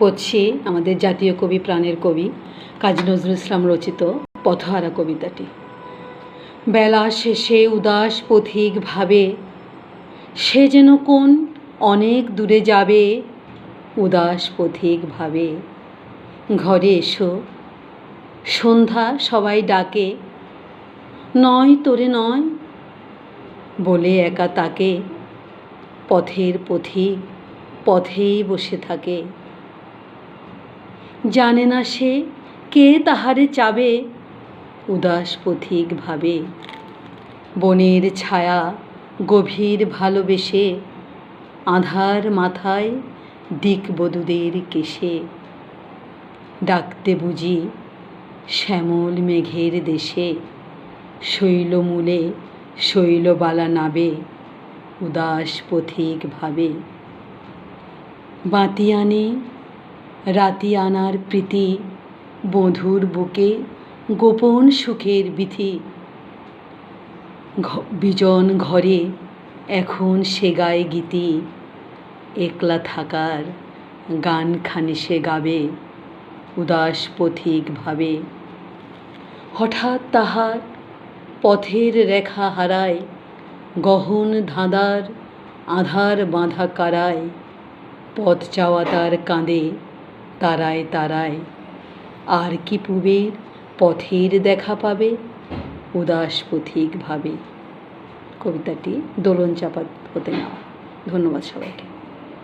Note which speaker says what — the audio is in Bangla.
Speaker 1: পড়ছি, আমাদের জাতীয় কবি প্রাণের কবি কাজী নজরুল ইসলাম রচিত পথহারা কবিতাটি। বেলা শেষে উদাস পথিক ভাবে, সে যেন কোন অনেক দূরে যাবে, উদাস পথিক ভাবে। ঘরে এসো, সন্ধ্যা সবাই ডাকে, নয় তোরে নয় বলে একা তাকে, পথের পথিক পথেই বসে থাকে। জানে না সে কে তাহারে চাবে, উদাস পথিক ভাবে। বনের ছায়া গভীর ভালোবেসে, আধার মাথায় দিকবধূদের কেশে। ডাকতে বুঝি শ্যামল মেঘের দেশে শৈলমূলে শৈলবালা নাবে, উদাস পথিক ভাবে। বাতি আনে রাতি আনার প্রীতি, বধুর বুকে গোপন সুখের ঘ- বিজন ঘরে এখন সে গায়ে গীতি, একলা থাকার গানখানি সে গাবে, উদাস পথিক ভাবে। হঠাৎ তাহার পথের রেখা হারায়, গহন ধাঁধার আধার বাঁধা কারায় পথ চাওয়া তার কাঁদে তারায় তারায়। আর কি পুবের পথের দেখা পাবে? উদাস পথিক ভাবে। কবিতাটি দোলন চাপা হতে নেওয়া ধন্যবাদ সবাইকে।